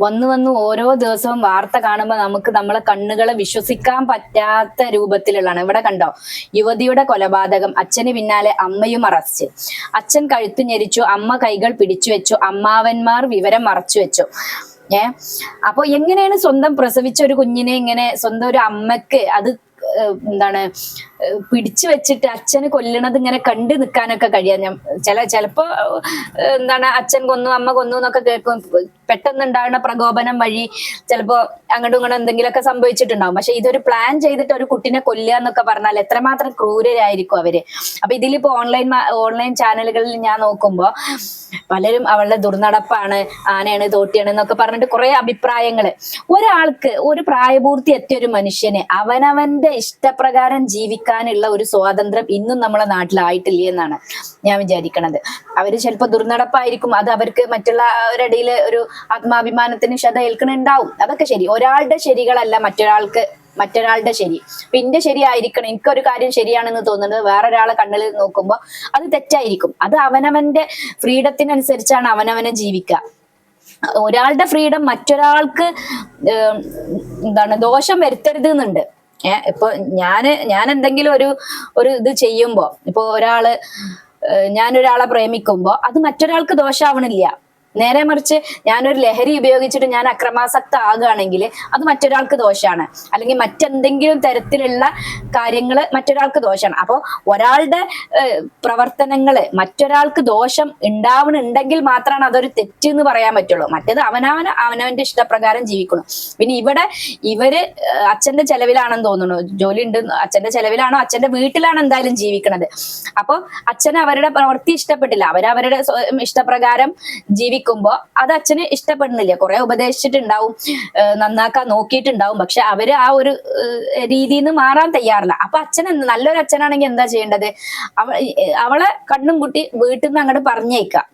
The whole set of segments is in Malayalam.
വന്നു വന്നു ഓരോ ദിവസവും വാർത്ത കാണുമ്പോൾ നമുക്ക് നമ്മളെ കണ്ണുകളെ വിശ്വസിക്കാൻ പറ്റാത്ത രൂപത്തിലുള്ളതാണ്. ഇവിടെ കണ്ടോ? യുവതിയുടെ കൊലപാതകം അച്ഛന് പിന്നാലെ അമ്മയും അറസ്റ്റ്. അച്ഛൻ കഴുത്തു ഞെരിച്ചു അമ്മ കൈകൾ പിടിച്ചു വെച്ചു അമ്മാവന്മാർ വിവരം മറച്ചു വെച്ചു. ഏ? അപ്പൊ എങ്ങനെയാണ് സ്വന്തം പ്രസവിച്ച ഒരു കുഞ്ഞിനെ ഇങ്ങനെ സ്വന്തം ഒരു അമ്മയ്ക്ക് അത് എന്താണ് പിടിച്ചു വെച്ചിട്ട് അച്ഛന് കൊല്ലണത് ഇങ്ങനെ കണ്ടു നിൽക്കാനൊക്കെ കഴിയാം ഞാൻ ചില ചിലപ്പോ എന്താണ് അച്ഛൻ കൊന്നു അമ്മ കൊന്നു എന്നൊക്കെ കേൾക്കും. പെട്ടെന്ന് ഉണ്ടാകുന്ന പ്രകോപനം വഴി ചിലപ്പോ അങ്ങോട്ടും ഇങ്ങോട്ടും എന്തെങ്കിലുമൊക്കെ സംഭവിച്ചിട്ടുണ്ടാവും. പക്ഷെ ഇതൊരു പ്ലാൻ ചെയ്തിട്ട് ഒരു കുട്ടിനെ കൊല്ലുക എന്നൊക്കെ പറഞ്ഞാൽ എത്രമാത്രം ക്രൂരരായിരിക്കും അവർ. അപ്പൊ ഇതിലിപ്പോ ഓൺലൈൻ ഓൺലൈൻ ചാനലുകളിൽ ഞാൻ നോക്കുമ്പോ പലരും അവളുടെ ദുർനടപ്പാണ് ആനയാണ് തോട്ടിയാണ് എന്നൊക്കെ പറഞ്ഞിട്ട് കുറെ അഭിപ്രായങ്ങൾ ഒരാൾക്ക് ഒരു പ്രായപൂർത്തി എത്തിയ ഒരു മനുഷ്യന് അവനവന്റെ ഇഷ്ടപ്രകാരം ജീവിക്കാനുള്ള ഒരു സ്വാതന്ത്ര്യം ഇന്നും നമ്മളെ നാട്ടിലായിട്ടില്ല എന്നാണ് ഞാൻ വിചാരിക്കണത്. അവർ ചിലപ്പോ ദുർനടപ്പായിരിക്കും. അത് അവർക്ക് മറ്റുള്ളവരുടെ ഒരു ആത്മാഭിമാനത്തിന് ക്ഷത ഏൽക്കണുണ്ടാവും. അതൊക്കെ ശരി. ഒരാളുടെ ശരികളല്ല മറ്റൊരാൾക്ക് മറ്റൊരാളുടെ ശരി. അപ്പൊ ശരിയായിരിക്കണം എനിക്കൊരു കാര്യം ശരിയാണെന്ന് തോന്നുന്നത് വേറൊരാളെ കണ്ണിൽ നോക്കുമ്പോൾ അത് തെറ്റായിരിക്കും. അത് അവനവന്റെ ഫ്രീഡത്തിനനുസരിച്ചാണ് അവനവനെ ജീവിക്കുക ഒരാളുടെ ഫ്രീഡം മറ്റൊരാൾക്ക് എന്താണ് ദോഷം വരുത്തരുത് എന്നുണ്ട്. ഏഹ് ഇപ്പൊ ഞാൻ ഞാൻ എന്തെങ്കിലും ഒരു ഒരു ഇത് ചെയ്യുമ്പോ ഇപ്പൊ ഒരാൾ ഞാനൊരാളെ പ്രേമിക്കുമ്പോ അത് മറ്റൊരാൾക്ക് ദോഷാവണില്ല. നേരെ മറിച്ച് ഞാനൊരു ലഹരി ഉപയോഗിച്ചിട്ട് ഞാൻ അക്രമാസക്ത ആകുകയാണെങ്കിൽ അത് മറ്റൊരാൾക്ക് ദോഷമാണ് അല്ലെങ്കിൽ മറ്റെന്തെങ്കിലും തരത്തിലുള്ള കാര്യങ്ങൾ മറ്റൊരാൾക്ക് ദോഷമാണ് അപ്പോൾ ഒരാളുടെ പ്രവർത്തനങ്ങൾ മറ്റൊരാൾക്ക് ദോഷം ഉണ്ടാവണുണ്ടെങ്കിൽ മാത്രമാണ് അതൊരു തെറ്റ് എന്ന് പറയാൻ പറ്റുള്ളൂ. മറ്റേത് അവനവന് അവനവന്റെ ഇഷ്ടപ്രകാരം ജീവിക്കണം. പിന്നെ ഇവിടെ ഇവർ അച്ഛന്റെ ചെലവിലാണെന്ന് തോന്നുന്നു. ജോലി ഉണ്ട് അച്ഛന്റെ ചെലവിലാണോ അച്ഛന്റെ വീട്ടിലാണ് എന്തായാലും ജീവിക്കണത്. അപ്പോൾ അച്ഛൻ അവരുടെ പ്രവൃത്തി ഇഷ്ടപ്പെട്ടില്ല. അവരവരുടെ ഇഷ്ടപ്രകാരം ഇഷ്ടപ്രകാരം ജീവിക്കുമ്പോ അത് അച്ഛന് ഇഷ്ടപ്പെടുന്നില്ല. കുറെ ഉപദേശിച്ചിട്ടുണ്ടാവും നന്നാക്കാൻ നോക്കിയിട്ടുണ്ടാവും. പക്ഷെ അവർ ആ ഒരു രീതിയിൽ നിന്ന് മാറാൻ തയ്യാറില്ല. അപ്പൊ അച്ഛൻ നല്ലൊരു അച്ഛനാണെങ്കിൽ എന്താ ചെയ്യേണ്ടത്? അവ അവളെ കണ്ണും കുട്ടി വീട്ടിൽ നിന്ന് അങ്ങോട്ട് പറഞ്ഞേക്കാം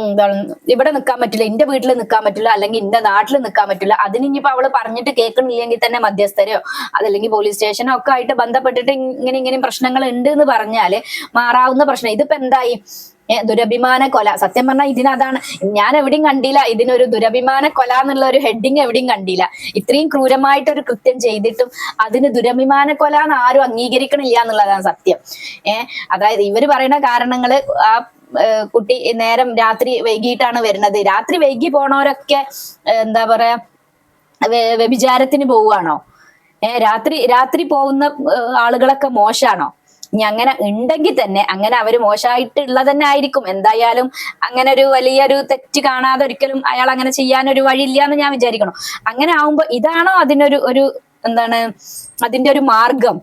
എന്താണ് ഇവിടെ നിൽക്കാൻ പറ്റില്ല എന്റെ വീട്ടിൽ നിൽക്കാൻ പറ്റില്ല അല്ലെങ്കിൽ എന്റെ നാട്ടിൽ നിൽക്കാൻ പറ്റില്ല. അതിന് ഇനിയിപ്പോ അവൾ പറഞ്ഞിട്ട് കേൾക്കുന്നില്ലെങ്കിൽ തന്നെ മധ്യസ്ഥരോ അതല്ലെങ്കിൽ പോലീസ് സ്റ്റേഷനോ ഒക്കെ ആയിട്ട് ബന്ധപ്പെട്ടിട്ട് ഇങ്ങനെ ഇങ്ങനെ പ്രശ്നങ്ങൾ ഉണ്ട് എന്ന് പറഞ്ഞാൽ മാറാവുന്ന പ്രശ്നം. ഇതിപ്പോ എന്തായി? ദുരഭിമാന കൊല. സത്യം പറഞ്ഞാൽ ഇതിനതാണ് ഞാൻ എവിടെയും കണ്ടില്ല. ഇതിനൊരു ദുരഭിമാന കൊല എന്നുള്ള ഒരു ഹെഡിങ് എവിടെയും കണ്ടില്ല. ഇത്രയും ക്രൂരമായിട്ടൊരു കൃത്യം ചെയ്തിട്ടും അതിന് ദുരഭിമാന കൊല എന്ന് ആരും അംഗീകരിക്കണില്ല എന്നുള്ളതാണ് സത്യം. ഏഹ് അതായത് ഇവർ പറയുന്ന കാരണങ്ങൾ ആ കുട്ടി നേരം രാത്രി വൈകിട്ടാണ് വരുന്നത്. രാത്രി വൈകി പോണവരൊക്കെ എന്താ പറയാ വ്യഭിചാരത്തിന് പോവുകയാണോ? ഏഹ് രാത്രി രാത്രി പോകുന്ന ആളുകളൊക്കെ മോശാണോ? ഇനി അങ്ങനെ ഉണ്ടെങ്കിൽ തന്നെ അങ്ങനെ അവർ മോശമായിട്ടുള്ളത് തന്നെ ആയിരിക്കും എന്തായാലും അങ്ങനെ ഒരു വലിയൊരു തെറ്റ് കാണാതെ ഒരിക്കലും അയാൾ അങ്ങനെ ചെയ്യാൻ ചെയ്യാനൊരു വഴിയില്ല എന്ന് ഞാൻ വിചാരിക്കണം. അങ്ങനെ ആവുമ്പോ ഇതാണോ അതിനൊരു ഒരു എന്താണ് അതിന്റെ ഒരു മാർഗം?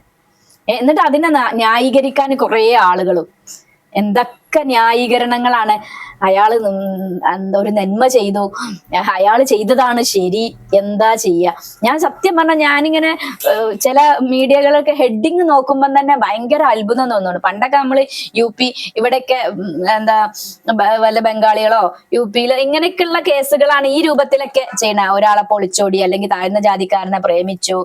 എന്നിട്ട് അതിനെ ന്യായീകരിക്കാൻ കുറേ ആളുകളും. എന്തൊക്കെ ന്യായീകരണങ്ങളാണ്. അയാൾ ഒരു നന്മ ചെയ്തു. അയാൾ ചെയ്തതാണ് ശരി. എന്താ ചെയ്യുക ഞാൻ സത്യം പറഞ്ഞ ഞാനിങ്ങനെ ചില മീഡിയകളൊക്കെ ഹെഡിങ് നോക്കുമ്പോൾ തന്നെ ഭയങ്കര അത്ഭുതം തോന്നുന്നു. പണ്ടൊക്കെ നമ്മൾ യു പി ഇവിടെയൊക്കെ എന്താ വല്ല ബംഗാളികളോ യു പിയിലോ ഇങ്ങനെയൊക്കെയുള്ള കേസുകളാണ് ഈ രൂപത്തിലൊക്കെ ചെയ്യണ. ഒരാളെ പൊളിച്ചോടി അല്ലെങ്കിൽ താഴ്ന്ന ജാതിക്കാരനെ പ്രേമിച്ചു.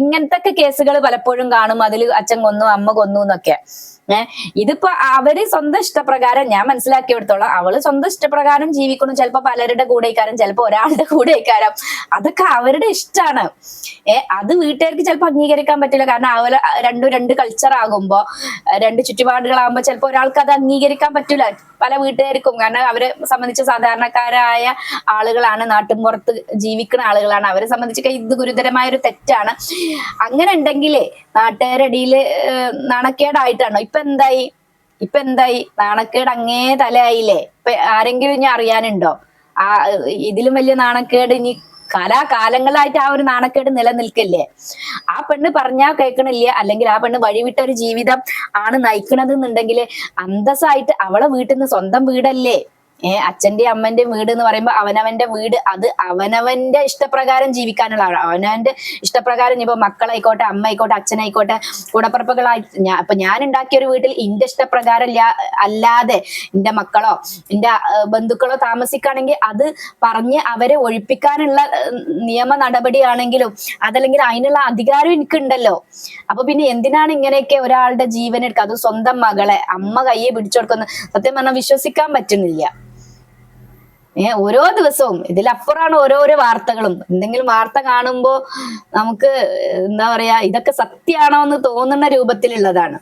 ഇങ്ങനത്തെ കേസുകൾ പലപ്പോഴും കാണും. അതിൽ അച്ഛൻ കൊന്നു അമ്മ കൊന്നു എന്നൊക്കെ. ഇതിപ്പോ അവർ സ്വന്തം ഇഷ്ടപ്രകാരം ഞാൻ മനസ്സിലാക്കിയെടുത്തോളാം അവൾ സ്വന്തം ഇഷ്ടപ്രകാരം ജീവിക്കണം ചിലപ്പോ പലരുടെ കൂടെ ഇക്കാരം ചിലപ്പോ ഒരാളുടെ കൂടെ ഇക്കാരം അതൊക്കെ അവരുടെ ഇഷ്ടമാണ് ഏ അത് വീട്ടുകാർക്ക് ചിലപ്പോ അംഗീകരിക്കാൻ പറ്റില്ല. കാരണം അവർ രണ്ടും രണ്ട് കൾച്ചർ ആകുമ്പോ രണ്ട് ചുറ്റുപാടുകളാകുമ്പോ ചിലപ്പോ ഒരാൾക്ക് അത് അംഗീകരിക്കാൻ പറ്റില്ല പല വീട്ടുകാർക്കും. കാരണം അവരെ സംബന്ധിച്ച് സാധാരണക്കാരായ ആളുകളാണ്. നാട്ടിൻ പുറത്ത് ജീവിക്കുന്ന ആളുകളാണ്. അവരെ സംബന്ധിച്ച് ഇത് ഗുരുതരമായ ഒരു തെറ്റാണ്. അങ്ങനെ ഉണ്ടെങ്കിലേ നാട്ടുകാരുടെ ഇടയിൽ നാണക്കേടായിട്ടാണോ? ഇപ്പൊ എന്തായി ഇപ്പൊ എന്തായി നാണക്കേട് അങ്ങേ തലയായില്ലേ? ഇപ്പൊ ആരെങ്കിലും ഇനി അറിയാനുണ്ടോ? ആ ഇതിലും വലിയ നാണക്കേട് ഇനി കലാകാലങ്ങളായിട്ട് ആ ഒരു നാണക്കേട് നിലനിൽക്കില്ലേ? ആ പെണ്ണ് പറഞ്ഞാ കേൾക്കണില്ല? അല്ലെങ്കിൽ ആ പെണ്ണ് വഴിവിട്ട ഒരു ജീവിതം ആണ് നയിക്കണത് എന്നുണ്ടെങ്കിൽ അന്തസ്സായിട്ട് അവളെ വീട്ടിൽ നിന്ന് സ്വന്തം വീടല്ലേ? ഏ അച്ഛന്റെ അമ്മന്റെ വീട് എന്ന് പറയുമ്പോൾ അവനവന്റെ വീട് അത് അവനവന്റെ ഇഷ്ടപ്രകാരം ജീവിക്കാനുള്ള. അവനവന്റെ ഇഷ്ടപ്രകാരം ഇപ്പൊ മക്കളായിക്കോട്ടെ അമ്മ ആയിക്കോട്ടെ അച്ഛനായിക്കോട്ടെ കൂടപ്പുറപ്പുകളായി ഇപ്പൊ ഞാൻ ഉണ്ടാക്കിയ ഒരു വീട്ടിൽ എന്റെ ഇഷ്ടപ്രകാരം ല്ലാ- അല്ലാതെ എന്റെ മക്കളോ എന്റെ ബന്ധുക്കളോ താമസിക്കുകയാണെങ്കിൽ അത് പറഞ്ഞ് അവരെ ഒഴിപ്പിക്കാനുള്ള ഏഹ്, നിയമ നടപടിയാണെങ്കിലും അതല്ലെങ്കിൽ അതിനുള്ള അധികാരം എനിക്കുണ്ടല്ലോ. അപ്പൊ പിന്നെ എന്തിനാണ് ഇങ്ങനെയൊക്കെ ഒരാളുടെ ജീവൻ എടുക്കുക അത് സ്വന്തം മകളെ അമ്മ കയ്യെ പിടിച്ചു കൊടുക്കുന്നത് സത്യം പറഞ്ഞാൽ വിശ്വസിക്കാൻ പറ്റുന്നില്ല. ഏ ഓരോ ദിവസവും. ഇതിലപ്പുറമാണ് ഓരോരോ വാർത്തകളും. എന്തെങ്കിലും വാർത്ത കാണുമ്പോ നമുക്ക് എന്താ പറയാ ഇതൊക്കെ സത്യാണോ എന്ന് തോന്നുന്ന രൂപത്തിലുള്ളതാണ്.